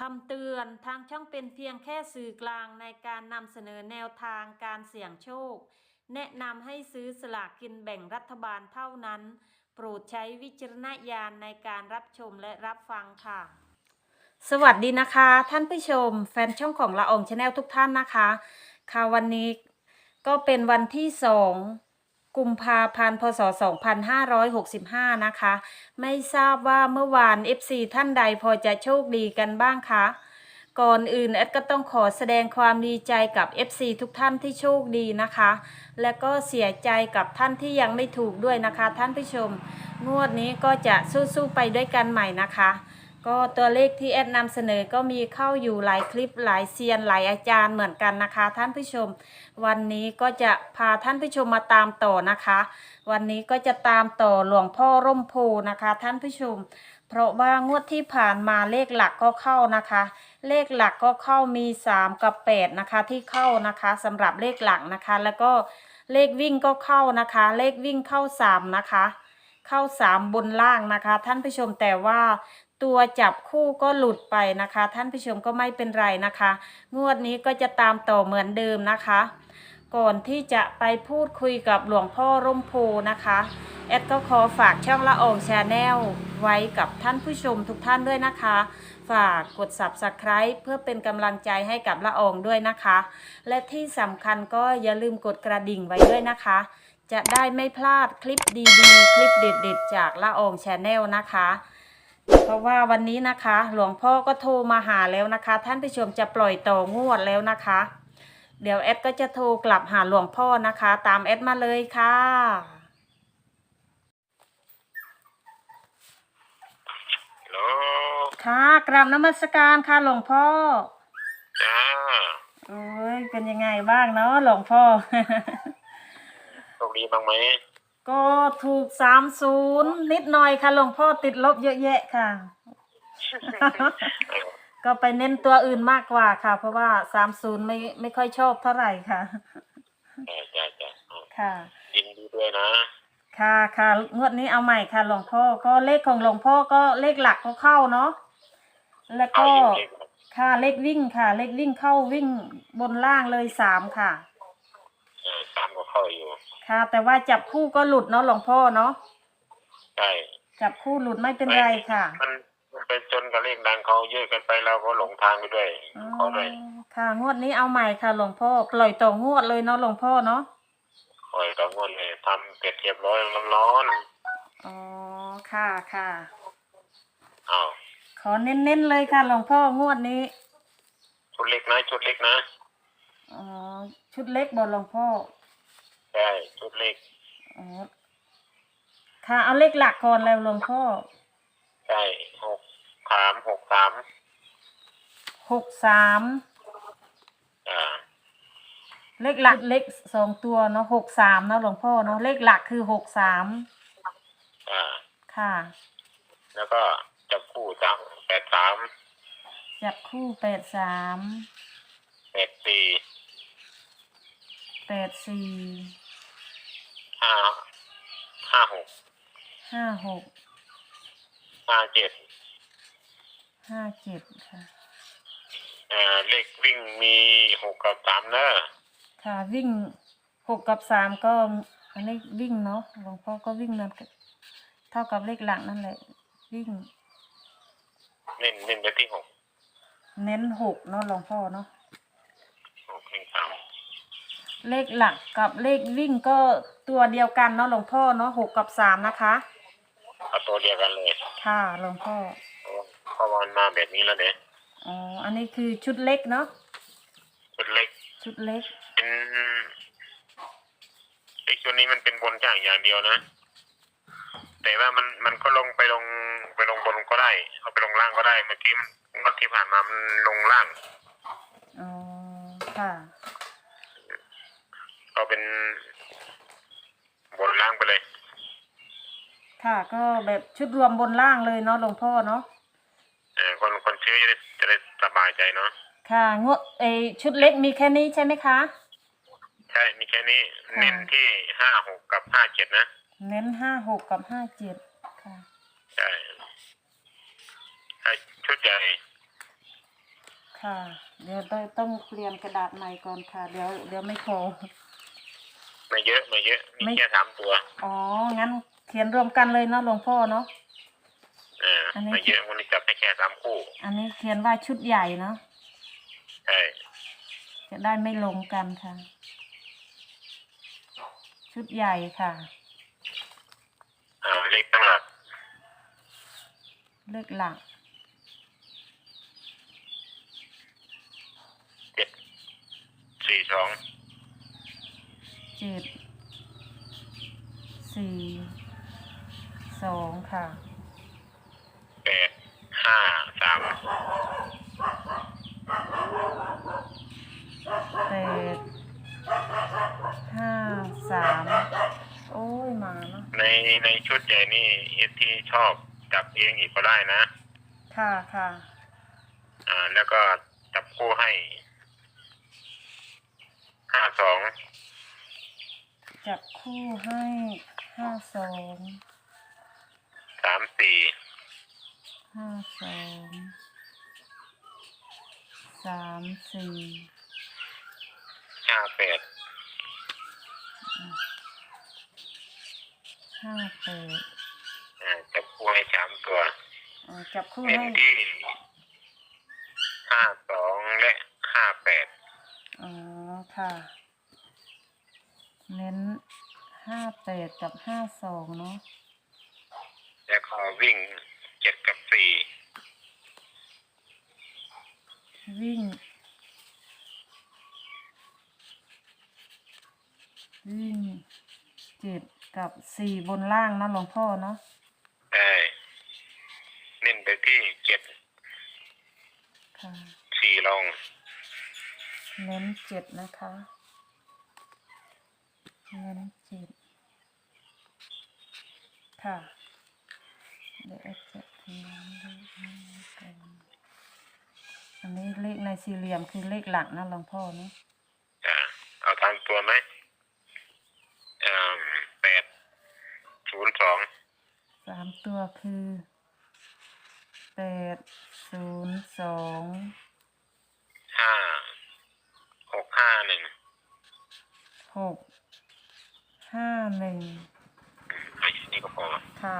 คำเตือนทางช่องเป็นเพียงแค่สื่อกลางในการนำเสนอแนวทางการเสี่ยงโชค แนะนำให้ซื้อสลากกินแบ่งรัฐบาลเท่านั้น โปรดใช้วิจารณญาณในการรับชมและรับฟังค่ะ สวัสดีนะคะ ท่านผู้ชม แฟนช่องของละอองชาแนลทุกท่านนะคะ ค่ะวันนี้ก็เป็นวันที่สอง กุมภาพันธ์พศ 2565 นะคะ ไม่ทราบว่าเมื่อวาน FC ท่านใดพอจะโชคดีกันบ้างคะ ก่อนอื่นแอดก็ต้องขอแสดงความดีใจกับ FC ทุกท่านที่โชคดีนะคะ และก็เสียใจกับท่านที่ยังไม่ถูกด้วยนะคะ ท่านผู้ชม งวดนี้ก็จะสู้ๆไปด้วยกันใหม่นะคะ ก็ตัวเลขที่แอดนำเสนอก็มีเข้าอยู่หลายคลิปหลายเซียนหลายอาจารย์เหมือนกันนะคะ ท่านผู้ชม วันนี้ก็จะพาท่านผู้ชมมาตามต่อนะคะ วันนี้ก็จะตามต่อหลวงพ่อร่มโพนะคะ ท่านผู้ชม เพราะว่างวดที่ผ่านมาเลขหลักก็เข้านะคะ เลขหลักก็เข้ามี 3 กับ 8 นะคะที่เข้านะคะสำหรับเลขหลักนะคะ แล้วก็เลขวิ่งก็เข้านะคะ เลขวิ่งเข้า 3 นะคะเข้า 3 บนล่างนะคะ ท่านผู้ชมแต่ว่า ตัวจับคู่ก็หลุดไปนะคะ ท่านผู้ชมก็ไม่เป็นไรนะคะ งวดนี้ก็จะตามต่อเหมือนเดิมนะคะ ก่อนที่จะไปพูดคุยกับหลวงพ่อร่มโพนะคะ แอดก็ขอฝากช่องละอองชาแนลไว้กับท่านผู้ชมทุกท่านด้วยนะคะ ฝากกด subscribe เพื่อเป็นกำลังใจให้กับละอองด้วยนะคะ และที่สำคัญก็อย่าลืมกดกระดิ่งไว้ด้วยนะคะ จะได้ไม่พลาดคลิปดีๆ คลิปเด็ดๆจากละอองชาแนลนะคะ เพราะว่าวันนี้นะคะ หลวงพ่อก็โทรมาหาแล้วนะคะ ท่านผู้ชมจะปล่อยต่องวดแล้วนะคะ เดี๋ยวแอดก็จะโทรกลับหาหลวงพ่อนะคะ ตามแอดมาเลยค่ะฮัลโหลค่ะกราบนมัสการค่ะหลวงพ่อจ้าโอ้ยเป็นยังไงบ้างเนาะหลวงพ่อ โชคดีบ้างไหม ก็ถูกสามศูนย์นิดหน่อยค่ะหลวงพ่อติดลบเยอะแยะค่ะเออก็ไปเน้นตัวอื่นมากกว่าค่ะ เพราะว่าสามศูนย์ไม่ไม่ค่อยชอบเท่าไหร่ค่ะจ้าจ้าจ้าอืมค่ะยินดีด้วยนะ ค่ะค่ะงวดนี้เอาใหม่ค่ะหลวงพ่อก็เลขของหลวงพ่อก็เลขหลักก็เข้าเนาะแล้วเอาก็ยินดีครับค่ะเลขวิ่งค่ะ เลขวิ่งเข้าวิ่งบนล่างเลยสามค่ะเออตามก็เข้าอยู่ ค่ะ แต่ว่าจับคู่ก็หลุดเนาะหลวงพ่อเนาะใช่จับคู่หลุดไม่เป็นไรค่ะมันมันไปจนกับเลขดังเขาเยอะเกันไปเราก็หลงทางไปด้วยอ๋อเขาด้วยค่ะ งวดนี้เอาใหม่ค่ะหลวงพ่อปล่อยต่องวดเลยเนาะหลวงพ่อเนาะคอยกังวลเลยทำเป็ดเรียบร้อยร้อนอ๋อค่ะค่ะ ๆอ้าวขอเน้นๆเลยค่ะหลวงพ่องวดนี้ชุดเล็กนะชุดเล็กนะ อ๋อชุดเล็กบอหลวงพ่อ ใช่ชุดเล็กอ๋อค่ะ เอาเลขหลักก่อนแล้วหลวงพ่อใช่หกสามหกสามหกสามอ่าเลขหลักเลขสองตัวเนาะหกสามเนาะหลวงพ่อเนาะเลขหลักคือหกสามอ่าค่ะ แล้วก็จับคู่สามแปดสามจับคู่แปดสามแปดสี่แปดสี่ ห้าห้าหกห้าหกห้าเจ็ดห้าเจ็ดค่ะ เอ่อเลขวิ่งมีหกกับสามเนอะค่ะวิ่งหกกับสามก็อันนี้วิ่งเนาะหลวงพ่อก็วิ่งนั่นก็เท่ากับเลขหลักนั่นแหละ วิ่งเน้นเน้นไปที่หกเน้นหกเนาะหลวงพ่อเนาะหกหนึ่งสาม เลขหลักกับเลขวิ่งก็ตัวเดียวกันเนาะหลวงพ่อเนาะหกกับสามนะคะ เอาตัวเดียวกันเลยค่ะหลวงพ่อเพราะว่าเพราะว่ามันมาแบบนี้แล้วเนี่ยอ๋อ อันนี้คือชุดเล็กเนาะ ชุดเล็กชุดเล็ก เป็นเลขชุดนี้มันเป็นบนจ่างอย่างเดียวนะ แต่ว่ามันมันก็ลงไปลงไปลงบนก็ได้เอาไปลงล่างก็ได้เมื่อกี้มันงวดที่ผ่านมามันลงล่าง อ๋อ ค่ะ ก็เป็นบนล่างไปเลย ค่ะ ก็แบบชุดรวมบนล่างเลยเนาะหลวงพ่อเนาะเออคนคนซื้อจะได้จะได้สบายใจเนาะค่ะงวดเอยชุดเล็กมีแค่นี้ใช่ไหมคะ ใช่มีแค่นี้ค่ะ เน้นที่ห้าหกกับห้าเจ็ดนะเน้นห้าหกกับห้าเจ็ดค่ะ ใช่ถ้าชุดใหญ่ค่ะ เดี๋ยวต้องต้องเปลี่ยนกระดาษใหม่ก่อนค่ะ เดี๋ยวเดี๋ยวไม่พอ ไม่เยอะไม่เยอะ มีไม่แค่สามตัวอ๋อ งั้นเขียนรวมกันเลยเนาะหลวงพ่อเนาะอ่าอันนี้ไม่เยอะวันนี้จับได้แค่สามคู่ อันนี้เขียนว่าชุดใหญ่เนาะใช่จะได้ไม่ลงกันค่ะ ชุดใหญ่ค่ะอ่าเลขตั้งหลักเลขหลักเจ็ดสี่สอง เจ็ดสี่สองค่ะ แปดห้าสามแปดห้าสามโอ้ยมาเนาะในในชุดใหญ่นี่เอที่ชอบจับเองอีกก็ได้นะ ค่ะค่ะ อ่า แล้วก็จับคู่ให้ห้าสอง จับคู่ให้ห้าสองสามสี่ห้าสองสามสี่ห้าแปดห้าแปดอ่าจับคู่ให้สามตัวอ่าจับคู่เน้นให้ที่ห้าสองและห้าแปดอ๋อค่ะ เน้นห้าแปดกับห้าสองเนาะแล้วก็วิ่งเจ็ดกับสี่วิ่ง วิ่งเจ็ดกับสี่บนล่างนะหลวงพ่อเนาะได้เน้นไปที่เจ็ดค่ะสี่ลง เน้นเจ็ดนะคะ เน้นเจ็ดค่ะ เดี๋ยวแอดจะเขียนเลขนี้ก่อนอันนี้เลขในสี่เหลี่ยมคือเลขหลักนะหลวงพ่อเนาะอ่าเอาตามตัวไหมอ่าแปดศูนย์สองสามตัวคือแปดศูนย์สองห้าหกห้าหนึ่งหก ห้าหนึ่งไอ้นี่ก็พอค่ะ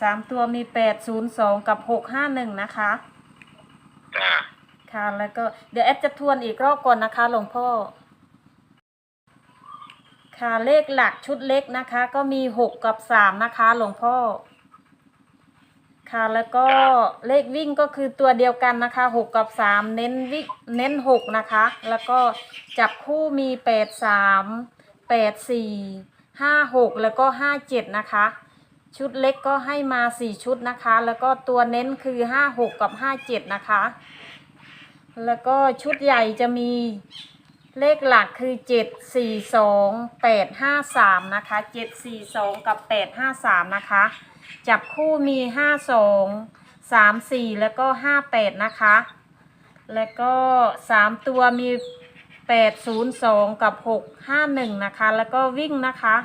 สามตัวมีแปดศูนย์สองกับหกห้าหนึ่งนะคะ จ้าค่ะแล้วก็เดี๋ยวแอดจะทวนอีกรอบก่อนนะคะหลวงพ่อ ค่ะเลขหลักชุดเล็กนะคะ ก็มีหกกับสามนะคะหลวงพ่อ ค่ะแล้วก็เลขวิ่งก็คือตัวเดียวกันนะคะหกกับสามเน้นวิเน้นหกนะคะ แล้วก็จับคู่มีแปดสามแปดสี่ห้าหกแล้วก็ห้าเจ็ดนะคะ ชุดเล็กก็ให้มาสี่ชุดนะคะ แล้วก็ตัวเน้นคือห้าหกกับห้าเจ็ดนะคะ แล้วก็ชุดใหญ่จะมีเลขหลักคือเจ็ดสี่สองแปดห้าสามนะคะเจ็ดสี่สองกับแปดห้าสามนะคะ จับคู่มีห้าสองสามสี่แล้วก็ห้าแปดนะคะ แล้วก็สามตัวมีแปดศูนย์สองกับหกห้าหนึ่งนะคะ แล้วก็วิ่งนะคะ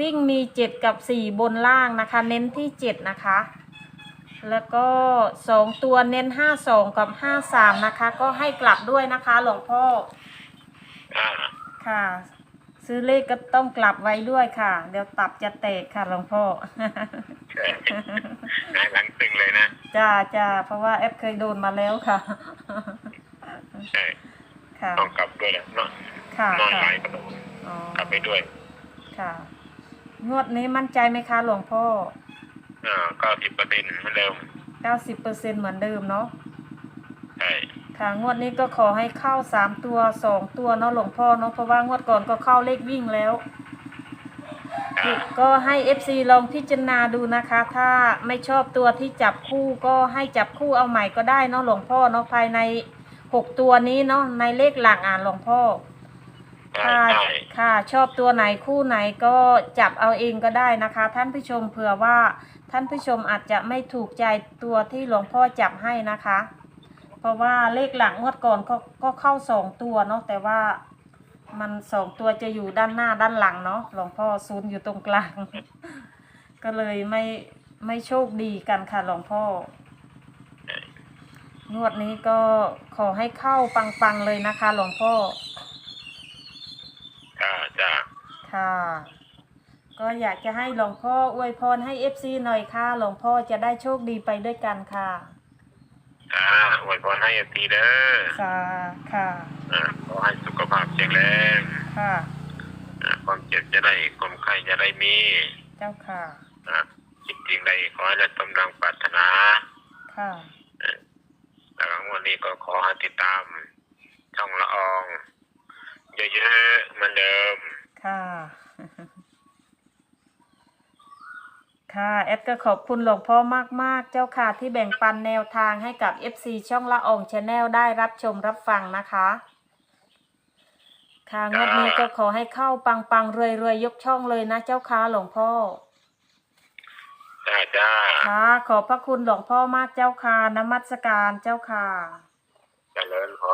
วิ่งมีเจ็ดกับสี่บนล่างนะคะ เน้นที่เจ็ดนะคะ แล้วก็สองตัวเน้นห้าสองกับห้าสามนะคะ ก็ให้กลับด้วยนะคะ หลวงพ่ออ่าค่ะ ซื้อเลขก็ต้องกลับไว้ด้วยค่ะ เดี๋ยวตับจะแตกค่ะหลวงพ่อใช่หงายหลังตึงเลยนะจ้าจ้าเพราะว่าแอปเคยโดนมาแล้วค่ะ ใช่ค่ะต้องกลับด้วยแหละเนาะค่ะนอนหค่ะลายก็ต้องอ๋อกลับไปด้วยค่ะ งวดนี้มั่นใจไหมคะหลวงพ่ออ่าเก้าสิบเปอร์เซ็นต์เหมือนเดิม90%เหมือนเดิมเนาะใช่ ค่ะงวดนี้ก็ขอให้เข้าสามตัวสองตัวเนาะหลวงพ่อเนาะเพราะว่างวดก่อนก็เข้าเลขวิ่งแล้วอ่าก็ให้ FC ลองพิจารณาดูนะคะ ถ้าไม่ชอบตัวที่จับคู่ก็ให้จับคู่เอาใหม่ก็ได้เนาะหลวงพ่อเนาะภายในหกตัวนี้เนาะในเลขหลักอ่านหลวงพ่อใช่ค่ะใช่ค่ะชอบตัวไหนคู่ไหนก็จับเอาเองก็ได้นะคะ ท่านผู้ชมเผื่อว่าท่านผู้ชมอาจจะไม่ถูกใจตัวที่หลวงพ่อจับให้นะคะ เพราะว่าเลขหลังงวดก่อนก็ก็เข้าสองตัวเนาะแต่ว่ามันสองตัวจะอยู่ด้านหน้าด้านหลังเนาะหลวงพ่อซูนอยู่ตรงกลาง ก็เลยไม่ไม่โชคดีกันค่ะหลวงพ่องวดนี้ก็ขอให้เข้าปังๆเลยนะคะ หลวงพ่อจ้าจ้าค่ะ ก็อยากจะให้หลวงพ่ออวยพรให้เอฟซีหน่อยค่ะ หลวงพ่อจะได้โชคดีไปด้วยกันค่ะ จ้าอวยพรให้เอฟซีเด้อสาค่ะ อ่าขอให้สุขภาพแข็งแรงค่ะ อ่าความเจ็บจะได้ความไข้จะได้มีเจ้าค่ะ อ่าคิดจริงใดขอให้ได้สมดังปรารถนาค่ะ แล้วก็วันนี้ก็ขอให้ติดตาม ช่องละออง เยอะๆเหมือนเดิม ค่ะ ค่ะแอดก็ขอบคุณหลวงพ่อมาก ๆ เจ้าค่ะที่แบ่งปันแนวทางให้กับ FC ช่องละอองชาแนลได้รับชมรับฟังนะคะ ค่ะงวดนี้ก็ขอให้เข้าปังปังๆรวยรวยๆยกช่องเลยนะเจ้าค่ะหลวงพ่อจ้าจ้าค่ะขอบพระคุณหลวงพ่อมากเจ้าค่ะนมัสการเจ้าค่ะเจริญพ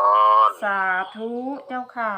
รสาธุเจ้าค่ะ